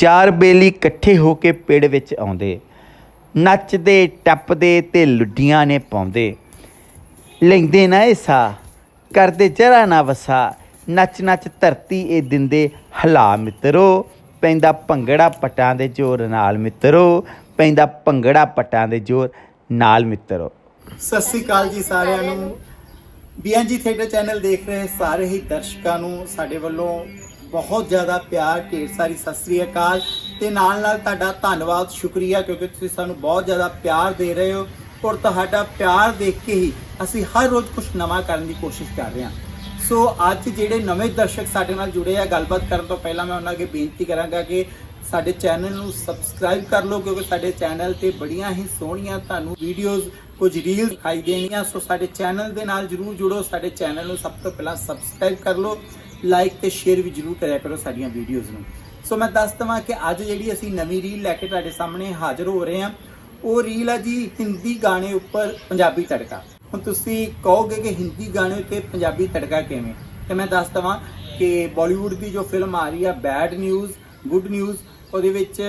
ਯਾਰ ਬੇਲੀ ਇਕੱਠੇ ਹੋ ਕੇ ਪਿੜ ਵਿੱਚ ਆਉਂਦੇ। ਨੱਚਦੇ, ਟੱਪਦੇ ਤੇ ਲੁੱਡੀਆਂ ਨੇ ਪਾਉਂਦੇ। ਲੈਂਦੇ ਨਾ ਹਿੱਸਾ ਕਰਦੇ ਜਰਾ ਨਾ ਵਸਾ। ਨੱਚ ਨੱਚ ਧਰਤੀ ਇਹ ਦਿੰਦੇ, ਹਲਾ ਮਿੱਤਰੋ। ਪੈਂਦਾ ਭੰਗੜਾ ਪਟਾਂ ਦੇ ਜ਼ੋਰ ਨਾਲ ਮਿੱਤਰੋ। ਪੈਂਦਾ ਭੰਗੜਾ ਪਟਾਂ ਦੇ ਜ਼ੋਰ ਨਾਲ ਮਿੱਤਰੋ। ਸਤਿ ਸ੍ਰੀ ਅਕਾਲ ਜੀ ਸਾਰਿਆਂ ਨੂੰ। ਬੀਐਨਜੀ ਥੀਏਟਰ ਚੈਨਲ ਦੇਖ ਰਹੇ ਸਾਰੇ ਹੀ ਦਰਸ਼ਕਾਂ ਨੂੰ, ਸਾਡੇ ਵੱਲੋਂ ਬਹੁਤ ਜ਼ਿਆਦਾ ਪਿਆਰ, ਢੇਰ ਸਾਰੀ ਸਤਿ ਸ੍ਰੀ ਅਕਾਲ। ਤੇ ਨਾਲ ਨਾਲ ਤੁਹਾਡਾ ਧੰਨਵਾਦ, ਸ਼ੁਕਰੀਆ, ਕਿਉਂਕਿ ਤੁਸੀਂ ਸਾਨੂੰ ਬਹੁਤ ਜ਼ਿਆਦਾ ਪਿਆਰ ਦੇ ਰਹੇ ਹੋ। ਔਰ ਤੁਹਾਡਾ ਪਿਆਰ ਦੇਖ ਕੇ ਹੀ ਅਸੀਂ ਹਰ ਰੋਜ਼ ਕੁਝ ਨਵਾਂ ਕਰਨ ਦੀ ਕੋਸ਼ਿਸ਼ ਕਰ ਰਹੇ ਹਾਂ। ਸੋ ਅੱਜ ਜਿਹੜੇ ਨਵੇਂ ਦਰਸ਼ਕ ਸਾਡੇ ਨਾਲ ਜੁੜੇ ਆ, ਗੱਲਬਾਤ ਕਰਨ ਤੋਂ ਪਹਿਲਾਂ ਮੈਂ ਉਹਨਾਂ ਅੱਗੇ ਬੇਨਤੀ ਕਰਾਂਗਾ ਕਿ ਸਾਡੇ ਚੈਨਲ ਨੂੰ ਸਬਸਕ੍ਰਾਈਬ ਕਰ ਲਓ, ਕਿਉਂਕਿ ਸਾਡੇ ਚੈਨਲ ਤੇ ਬੜੀਆਂ ਹੀ ਸੋਹਣੀਆਂ ਤੁਹਾਨੂੰ ਵੀਡੀਓਜ਼, ਕੁਝ ਰੀਲ ਦਿਖਾਈ ਦੇਣੀਆਂ। ਸੋ ਸਾਡੇ ਚੈਨਲ ਦੇ ਨਾਲ ਜਰੂਰ ਜੁੜੋ, ਸਾਡੇ ਚੈਨਲ ਨੂੰ ਸਭ ਤੋਂ ਪਹਿਲਾਂ ਸਬਸਕ੍ਰਾਈਬ ਕਰ ਲਓ। ਲਾਈਕ ਤੇ ਸ਼ੇਅਰ ਵੀ ਜਰੂਰ ਕਰਿਆ ਕਰੋ ਸਾਡੀਆਂ ਵੀਡੀਓਜ਼ ਨੂੰ। ਸੋ ਮੈਂ ਦੱਸ ਦਵਾਂ ਕਿ ਅੱਜ ਜਿਹੜੀ ਅਸੀਂ ਨਵੀਂ ਰੀਲ ਲੈ ਕੇ ਤੁਹਾਡੇ ਸਾਹਮਣੇ ਹਾਜ਼ਰ ਹੋ ਰਹੇ ਹਾਂ, ਉਹ ਰੀਲ ਆ ਜੀ ਹਿੰਦੀ ਗਾਣੇ ਉੱਪਰ ਪੰਜਾਬੀ ਤੜਕਾ। ਹੁਣ ਤੁਸੀਂ ਕਹੋਗੇ ਕਿ ਹਿੰਦੀ ਗਾਣੇ ਉੱਤੇ ਪੰਜਾਬੀ ਤੜਕਾ ਕਿਵੇਂ? ਤੇ ਮੈਂ ਦੱਸ ਦਵਾਂ ਕਿ ਬਾਲੀਵੁੱਡ ਦੀ ਜੋ ਫਿਲਮ ਆ ਰਹੀ ਆ ਬੈਡ ਨਿਊਜ਼ ਗੁੱਡ ਨਿਊਜ਼ ਉਹਦੇ ਵਿੱਚ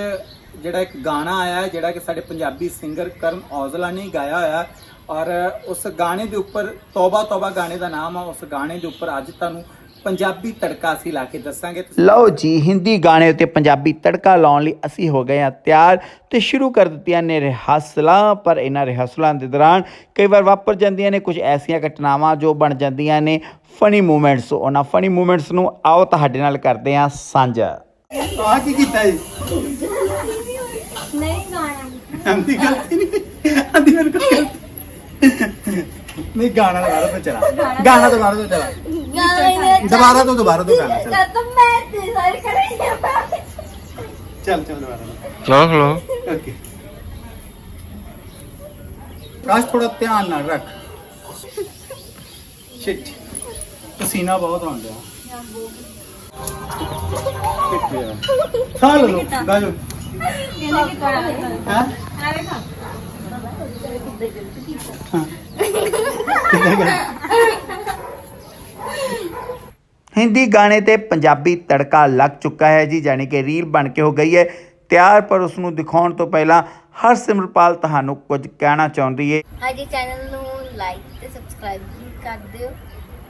ਜਿਹੜਾ ਇੱਕ ਗਾਣਾ ਆਇਆ, ਜਿਹੜਾ ਕਿ ਸਾਡੇ ਪੰਜਾਬੀ ਸਿੰਗਰ ਕਰਨ ਔਜਲਾ ਨੇ ਗਾਇਆ ਹੋਇਆ। ਔਰ ਉਸ ਗਾਣੇ ਦੇ ਉੱਪਰ ਤੌਬਾ ਤੌਬਾ ਗਾਣੇ ਦਾ ਨਾਮ ਆ, ਉਸ ਗਾਣੇ ਦੇ ਉੱਪਰ ਅੱਜ ਤੁਹਾਨੂੰ ਪੰਜਾਬੀ ਤੜਕਾ ਅਸੀਂ ਲਾ ਕੇ ਦੱਸਾਂਗੇ। ਲਓ ਜੀ ਹਿੰਦੀ ਗਾਣੇ ਉੱਤੇ ਪੰਜਾਬੀ ਤੜਕਾ ਲਾਉਣ ਲਈ ਅਸੀਂ ਹੋ ਗਏ ਹਾਂ ਤਿਆਰ ਤੇ ਸ਼ੁਰੂ ਕਰ ਦਿੱਤੀਆਂ ਨੇ ਰਿਹਰਸਲਾਂ ਪਰ ਇਹਨਾਂ ਰਿਹਰਸਲਾਂ ਦੇ ਦੌਰਾਨ ਕਈ ਵਾਰ ਵਾਪਰ ਜਾਂਦੀਆਂ ਨੇ ਕੁਝ ਐਸੀਆਂ ਘਟਨਾਵਾਂ ਜੋ ਬਣ ਜਾਂਦੀਆਂ ਨੇ ਫਨੀ ਮੂਮੈਂਟਸ ਉਹਨਾਂ ਫਨੀ ਮੂਮੈਂਟਸ ਨੂੰ ਆਓ ਤੁਹਾਡੇ ਨਾਲ ਕਰਦੇ ਹਾਂ ਸਾਂਝਾ। ਆ ਕੀ ਕੀਤਾ ਜੀ? ਨਹੀਂ ਗਾਣਾ। ਅੰਦੀ ਗਲਤੀ ਨਹੀਂ। ਅੰਦੀ ਮੇਰੇ ਕੋਲ ਗਲਤੀ। ਨਹੀਂ ਗਾਣਾ ਚਲਾ। ਗਾਣਾ ਤੋਂ ਚਲਾ। ਕਰ ਤਾਂ ਮੈਂ ਤੇ ਸਾਰੇ ਕਰਾਂਗੀ ਚੱਲ ਚੱਲ ਦੁਬਾਰਾ ਤੋਂ ਚਲੋ ਖਲੋ ਓਕੇ ਕਾਸ਼ ਥੋੜਾ ਧਿਆਨ ਨਾਲ ਰੱਖ ਸ਼ਿਟ ਪਸੀਨਾ ਬਹੁਤ ਆਉਂਦਾ ਸਾਲ ਲੋ ਗਾਜੋ ਕਹਿੰਦਾ ਕਿ ਗਾਣਾ ਹਾਂ ਆਵੇ ਖਾ ਹਿੰਦੀ ਗਾਣੇ ਤੇ ਪੰਜਾਬੀ ਤੜਕਾ ਲੱਗ ਚੁੱਕਾ ਹੈ ਜੀ ਯਾਨੀ ਕਿ ਰੀਲ ਬਣ ਕੇ ਹੋ ਗਈ ਹੈ। ਤਿਆਰ ਪਰ ਉਸ ਨੂੰ ਦਿਖਾਉਣ ਤੋਂ ਪਹਿਲਾਂ ਹਰਸਿਮਰਪਾਲ ਤੁਹਾਨੂੰ ਕੁਝ ਕਹਿਣਾ ਚਾਹੁੰਦੀ ਹੈ ਹਾਂਜੀ ਚੈਨਲ ਨੂੰ ਲਾਈਕ ਤੇ ਸਬਸਕ੍ਰਾਈਬ ਕਰ ਦਿਓ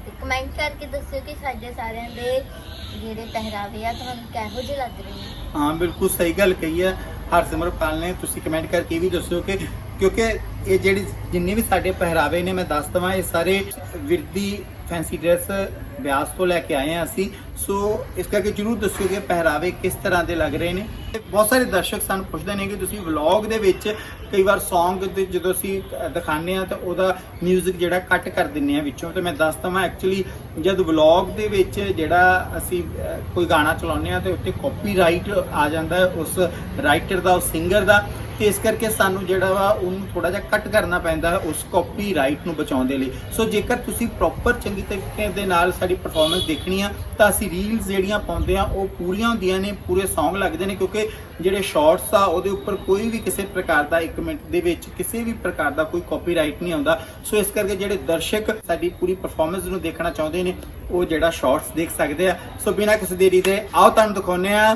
ਤੇ ਕਮੈਂਟ ਕਰਕੇ ਦੱਸਿਓ ਕਿ ਸਾਡੇ ਸਾਰਿਆਂ ਦੇ ਜਿਹੜੇ ਪਹਿਰਾਵੇ ਆ ਤੁਹਾਨੂੰ ਕਿਹੋ ਜਿਹੇ ਲੱਗ ਰਹੇ ਨੇ। ਹਾਂ ਬਿਲਕੁਲ ਸਹੀ ਗੱਲ ਕਹੀ ਹੈ। ਹਰਸਿਮਰਪਾਲ ਨੇ ਤੁਸੀਂ ਕਮੈਂਟ ਕਰਕੇ ਵੀ ਦੱਸਿਓ ਕਿ ਕਿਉਂਕਿ ਇਹ ਜਿਹੜੀ ਜਿੰਨੇ ਵੀ ਸਾਡੇ ਪਹਿਰਾਵੇ ਨੇ ਮੈਂ ਦੱਸ ਦਵਾਂ ਇਹ ਸਾਰੇ ਵਿਰਦੀ ਫੈਂਸੀ ਡਰੈਸ ਬਿਆਸ ਤੋਂ ਲੈ ਕੇ ਆਏ ਹਾਂ ਅਸੀਂ। ਸੋ ਇਸ ਕਰਕੇ ਜਰੂਰ ਦੱਸਿਓ ਕਿ ਪਹਿਰਾਵੇ ਕਿਸ ਤਰ੍ਹਾਂ ਦੇ ਲੱਗ ਰਹੇ ਨੇ। ਬਹੁਤ ਸਾਰੇ ਦਰਸ਼ਕ ਸਾਨੂੰ ਪੁੱਛਦੇ ਨੇ ਕਿ ਤੁਸੀਂ ਵਲੌਗ ਦੇ ਵਿੱਚ ਕਈ ਵਾਰ Song ਦੇ ਜਦੋਂ ਅਸੀਂ ਅ, ਦਿਖਾਉਂਦੇ ਆ ਤਾਂ ਉਹਦਾ 뮤직 ਜਿਹੜਾ ਕੱਟ ਕਰ ਦਿੰਨੇ ਆ ਵਿੱਚੋਂ। ਤੇ ਮੈਂ ਦੱਸ ਦਵਾਂ ਐਕਚੁਅਲੀ ਜਦ ਵਲੌਗ ਦੇ ਵਿੱਚ ਜਿਹੜਾ ਅਸੀਂ ਕੋਈ ਗਾਣਾ ਚਲਾਉਂਦੇ ਆ ਤੇ ਉੱਤੇ ਕਾਪੀਰਾਈਟ ਆ ਜਾਂਦਾ ਉਸ ਰਾਈਟਰ ਦਾ ਉਸ ਸਿੰਗਰ ਦਾ। ਤੇ ਇਸ ਕਰਕੇ ਸਾਨੂੰ ਜਿਹੜਾ ਵਾ ਉਹਨੂੰ ਥੋੜਾ ਜਿਹਾ ਕੱਟ ਕਰਨਾ ਪੈਂਦਾ ਹੈ ਉਸ ਕਾਪੀਰਾਈਟ ਨੂੰ ਬਚਾਉਣ ਦੇ ਲਈ। ਸੋ ਜੇਕਰ ਤੁਸੀਂ ਪ੍ਰੋਪਰ ਚੰਗੀ ਤਰੀਕੇ ਦੇ ਨਾਲ ਸਾਡੀ ਪਰਫਾਰਮੈਂਸ ਦੇਖਣੀ ਆ ਤਾਂ ਅਸੀਂ ਰੀਲਸ ਜਿਹੜੀਆਂ ਪਾਉਂਦੇ ਆ ਉਹ ਪੂਰੀਆਂ ਹੁੰਦੀਆਂ ਨੇ ਪੂਰੇ Song ਲੱਗਦੇ ਨੇ ਕਿਉਂਕਿ ਜਿਹੜੇ ਸ਼ਾਰਟਸ ਆ ਉਹਦੇ ਉੱਪਰ ਕੋਈ ਵੀ ਕਿਸੇ ਪ੍ਰਕਾਰ ਦਾ 1 ਮਿੰਟ ਦੇ ਵਿੱਚ ਕਿਸੇ ਵੀ ਪ੍ਰਕਾਰ ਦਾ ਕੋਈ ਕਾਪੀਰਾਈਟ ਨਹੀਂ ਆਉਂਦਾ। ਸੋ ਇਸ ਕਰਕੇ ਜਿਹੜੇ ਦਰਸ਼ਕ ਸਾਡੀ ਪੂਰੀ ਪਰਫਾਰਮੈਂਸ ਨੂੰ ਦੇਖਣਾ ਚਾਹੁੰਦੇ ਨੇ ਉਹ ਜਿਹੜਾ ਸ਼ਾਰਟਸ ਦੇਖ ਸਕਦੇ ਆ। ਸੋ ਬਿਨਾਂ ਕਿਸੇ ਦੇਰੀ ਦੇ ਆਓ ਤੁਹਾਨੂੰ ਦਿਖਾਉਂਦੇ ਆ।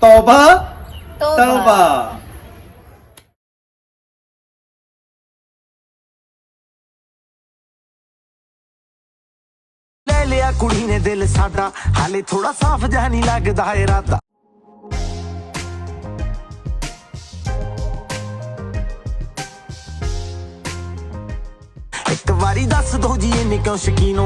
ਤੌਬਾ। ਤੌਬਾ। ਲਿਆ ਕੁੜੀ ਨੇ ਦਿਲ ਸਾਡਾ। ਹਾਲੇ ਥੋੜਾ ਸਾਫ਼ ਜਿਹਾ ਨਹੀਂ ਲੱਗਦਾ ਇਰਾਦਾ। ਇੱਕ ਵਾਰੀ ਦੱਸ ਦੋ ਜੀ, ਇਹਨੇ ਕਿਉਂ ਸ਼ਕੀਨ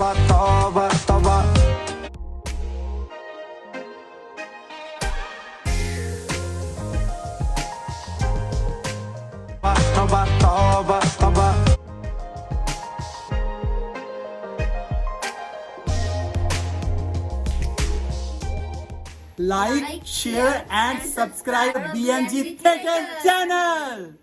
ਤੌਬਾ ਤੌਬਾ ਤੌਬਾ ਤੌਬਾ ਤੌਬਾ like, share and subscribe BNG Theatre channel.